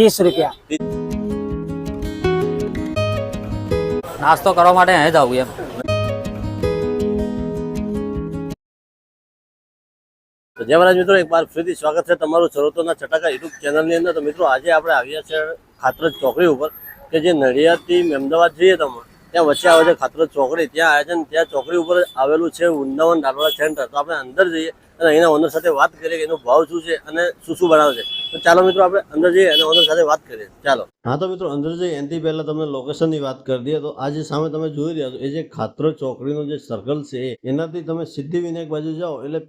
ત્રીસ રૂપિયા. નાસ્તો કરવા માટે અહીં જ આવું એમ. તો જય મહારાજ મિત્રો એકવાર ફરીથી સ્વાગત છે તમારું સરોતોના ચટાકા યુટ્યુબ ચેનલની અંદર. તો મિત્રો, આજે આપણે આવ્યા છે ખાતરજ ચોકડી ઉપર, કે જે નડિયાદથી અમદાવાદ જઈએ તમે ત્યાં વચ્ચે આવે છે ખાતર, ચોકડી. ત્યાં આવે છે ને ત્યાં ચોકડી ઉપર આવેલું છે વૃંદાવન ડાલોડા સેન્ટર તો આપણે અંદર જઈએ અને અહીંના ઓનર સાથે વાત કરીએ કે એનો ભાવ શું છે અને શું શું બનાવે છે. તો ચાલો મિત્રો, આપણે અંદર જઈએ અને ઓનર સાથે વાત કરીએ. ચાલો. હા, તો મિત્રો, અંદર જઈએ. એનાથી પહેલાં તમને લોકેશનની વાત કરી દઈએ. તો આજે સામે તમે જોઈ રહ્યા છો, એ જે ખાતરજ ચોકડીનો જે સર્કલ છે, એનાથી તમે સિદ્ધિ વિનાયક બાજુ જાઓ એટલે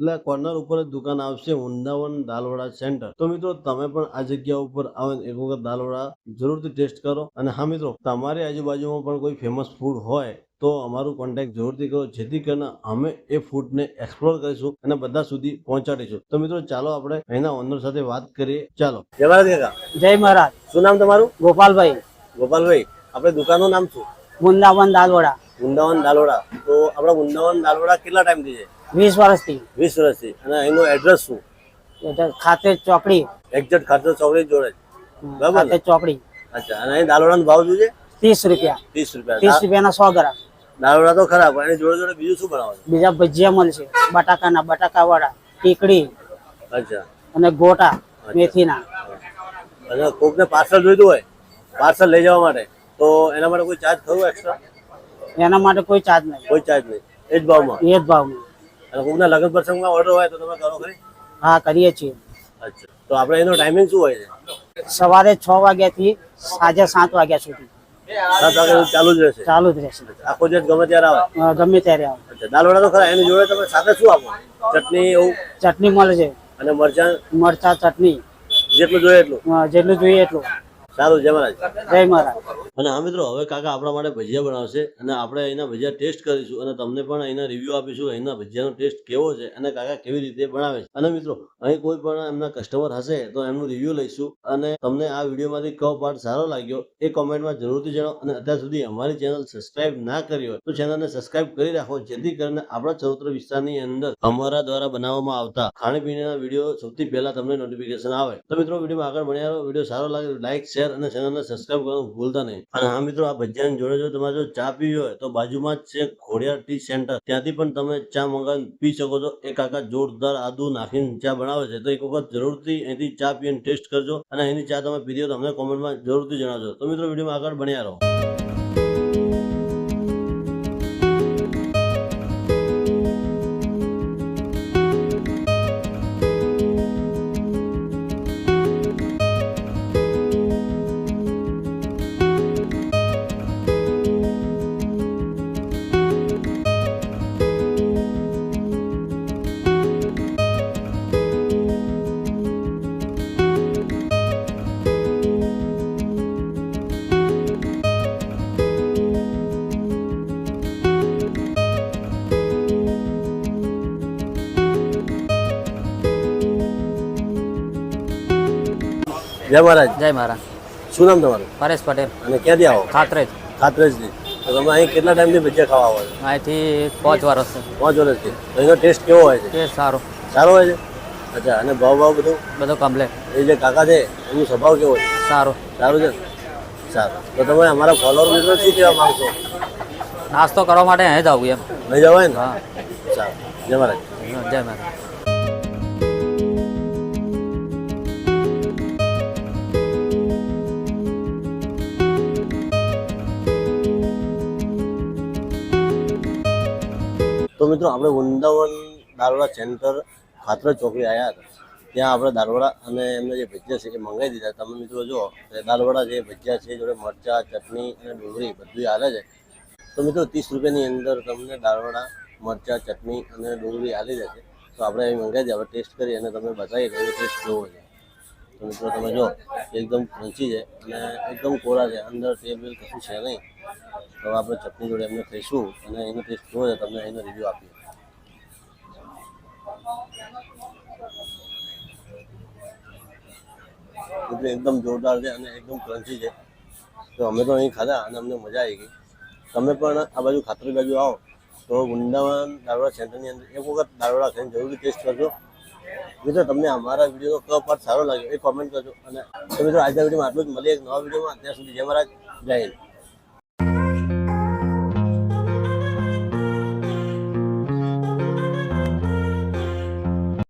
પહેલા કોર્નર ઉપર જ દુકાન આવશે વૃંદાવન દાલવડા સેન્ટર તો મિત્રો તમે પણ આ જગ્યા ઉપર આવે એક વખત દાલવડા જરૂરથી ટેસ્ટ કરો. અને હા મિત્રો તમારી આજુબાજુમાં પણ કોઈ ફેમસ ફૂડ હોય તો અમારું કોન્ટેક્ટ જરૂરથી કરો. જેથી કરીને અમે એ ફૂડને એક્સપ્લોર કરીશું અને બધા સુધી પહોંચાડીશું. તો મિત્રો ચાલો આપણે એના ઓનર સાથે વાત કરીએ. ચાલો. જય મહારાજ જય મહારાજ. શું નામ તમારું? ગોપાલભાઈ. ગોપાલભાઈ આપણે દુકાનનું નામ શું? વૃંદાવન દાલવડા. વૃંદાવન દાલવડા. તો આપણા વૃંદાવન દાલવડા કેટલા ટાઈમથી છે? વીસ વર્ષથી. વીસ વર્ષથી. અને એનું એડ્રેસ શું? એટલે ખાતે ચોકડી. એક્ઝેક્ટ ખાતર ચોકડી જોડે બરાબર? ખાતે ચોકડી. અચ્છા અને દાલોડાનો ભાવ શું છે? ત્રીસ રૂપિયા. ત્રીસ રૂપિયા. ત્રીસ રૂપિયાના સો ગ્રામ. દાલોડા તો ખરાબ અને એની જોડે જોડે બીજું શું બનાવો બીજા ભજીયા મળશે. બટાકાના બટાકા વડા ટીકડી. અચ્છા. અને ગોટા મેથીના. અને કોકને પાર્સલ જોઈતું હોય પાર્સલ લઈ જવા માટે તો એના માટે કોઈ ચાર્જ ખરું એક્સ્ટ્રા એના માટે કોઈ ચાર્જ નહીં. કોઈ ચાર્જ નહીં. એ જ ભાવમાં? એ જ ભાવમાં. અને કોઈના લગ્ન પ્રસંગમાં ઓર્ડર હોય તો તમે કરો ખરી? હા કરીએ છીએ. અચ્છા. તો આપણે એનો ટાઈમિંગ શું હોય છે? સવારે છ વાગ્યાથી સાંજે સાત વાગ્યા સુધી. સાત ચાલુ જ રહેશે? ચાલુ જ રહેશે. આખો દિવસ ગમે ત્યારે આવે? ગમે ત્યારે આવો. અચ્છા. તો ખરા? એની જોડે તમે સાથે શું આપો? ચટણી એવું? ચટણી મળશે અને મરચાં? મરચાં ચટણી. જેટલું જોઈએ એટલું? જેટલું જોઈએ એટલું. સારું જય મહારાજ. જય મહારાજ. અને હા મિત્રો હવે કાકા આપણા માટે ભજીયા બનાવશે અને આપણે અહીંના ભજીયા ટેસ્ટ કરીશું અને તમને પણ અહીંના રિવ્યુ આપીશું અહીંના ભજીયાનો ટેસ્ટ કેવો છે અને કાકા કેવી રીતે બનાવે છે. અને મિત્રો અહીં કોઈ પણ એમના કસ્ટમર હશે તો એમનું રિવ્યુ લઈશું અને તમને આ વિડીયોમાંથી કયો પાર્ટ સારો લાગ્યો એ કોમેન્ટમાં જરૂરથી જણાવો અને અત્યાર સુધી અમારી ચેનલ સબસ્ક્રાઇબ ના કરી હોય તો ચેનલને સબસ્ક્રાઇબ કરી રાખો જેથી કરીને આપણા ચૌત્ર વિસ્તારની અંદર અમારા દ્વારા બનાવવામાં આવતા ખાણીપીણીના વીડિયો સૌથી પહેલા તમને નોટિફિકેશન આવે. તો મિત્રો વિડીયોમાં આગળ બન્યા વીડિયો સારો લાગે લાઈક શેર અને ચેનલને સબસ્ક્રાઇબ કરવાનું ભૂલતા નહીં. અને હા મિત્રો, આ ભજીયાને જોડે જો તમારે જો ચા પીવી હોય, તો બાજુમાં જ છે ખોડિયાર ટી સેન્ટર. ત્યાંથી પણ તમે ચા મંગાવીને પી શકો છો. એ કાકા જોરદાર આદુ નાખીને ચા બનાવે છે. તો એક વખત જરૂરથી અહીંથી ચા પીને ટેસ્ટ કરજો. અને અહીંની ચા તમે પીધી હોય તો અમને કોમેન્ટમાં જરૂરથી જણાવજો. તો મિત્રો, વિડીયોમાં આગળ બન્યા રહો. જય મહારાજ. જય મહારાજ. શું નામ તમારું? પરેશ પટેલ. અને ક્યાંથી આવો? ખાતરેજ. ખાતરેજથી. તો તમે અહીં કેટલા ટાઈમથી ભજીયા ખાવા આવો છો? અહીંથી પાંચ વર્ષ છે પાંચ વર્ષથી. એનો ટેસ્ટ કેવો હોય છે? ટેસ્ટ સારો. સારો હોય છે? અચ્છા અને ભાવ ભાવ બધું? બધો કમ્પ્લેટ એ જે કાકા છે એમનો સ્વભાવ કેવો છે? સારો. સારું છે? સારું. તો તમે અમારા ફોલોઅર મિત્રો શું કહેવા માંગશો? નાસ્તો કરવા માટે અહીં જ આવું એમ. નહીં જવાય ને હા. સારું. જય મહારાજ. જય મહારાજ. તો મિત્રો આપણે વૃંદાવન દારોડા સેન્ટર ખાતર ચોકડી આવ્યા હતા. ત્યાં આપણે દારવાડા અને એમને જે ભજીયા છે એ મંગાવી દીધા. તમે મિત્રો જુઓ દારવાડા જે ભજીયા છે, જોડે મરચાં, ચટણી અને ડુંગળી બધું હાલે છે. તો મિત્રો ત્રીસ રૂપિયાની અંદર તમને દાળવડા મરચાં, ચટણી અને ડુંગળી હાલી જશે તો આપણે એ મંગાવી દઈએ, હવે ટેસ્ટ કરી અને તમે બતાવીએ કે ટેસ્ટ જોવો છે. તો મિત્રો તમે જો, એકદમ ક્રંચી છે અને એકદમ કોરા છે. અંદર તેલ બેલ કશું છે નહીં. તો આપણે ચટણી જોડે એમને ખાઈશું અને એનો ટેસ્ટ કેવો તમને એનો રિવ્યૂ આપીએ. એટલે એકદમ જોરદાર છે અને એકદમ ક્રંચી છે. તો અમે તો અહીં ખાધા અને અમને મજા આવી ગઈ. તમે પણ આ બાજુ ખાતરી બાજુ આવો. તો ગુંડામાં દાળવડા સેન્ટરની અંદર એક વખત દાળવડા ખાઈને જરૂરી ટેસ્ટ કરજો. મિત્રો, તમને અમારા વિડીયોનો કયો પાર્ટ સારો લાગ્યો એ કોમેન્ટ કરજો. અને તો મિત્રો, આજના વિડીયોમાં આટલું જ. મળીએ એક નવા વિડીયોમાં. ત્યાં સુધી જય મહારાજ, જય હિન્દ.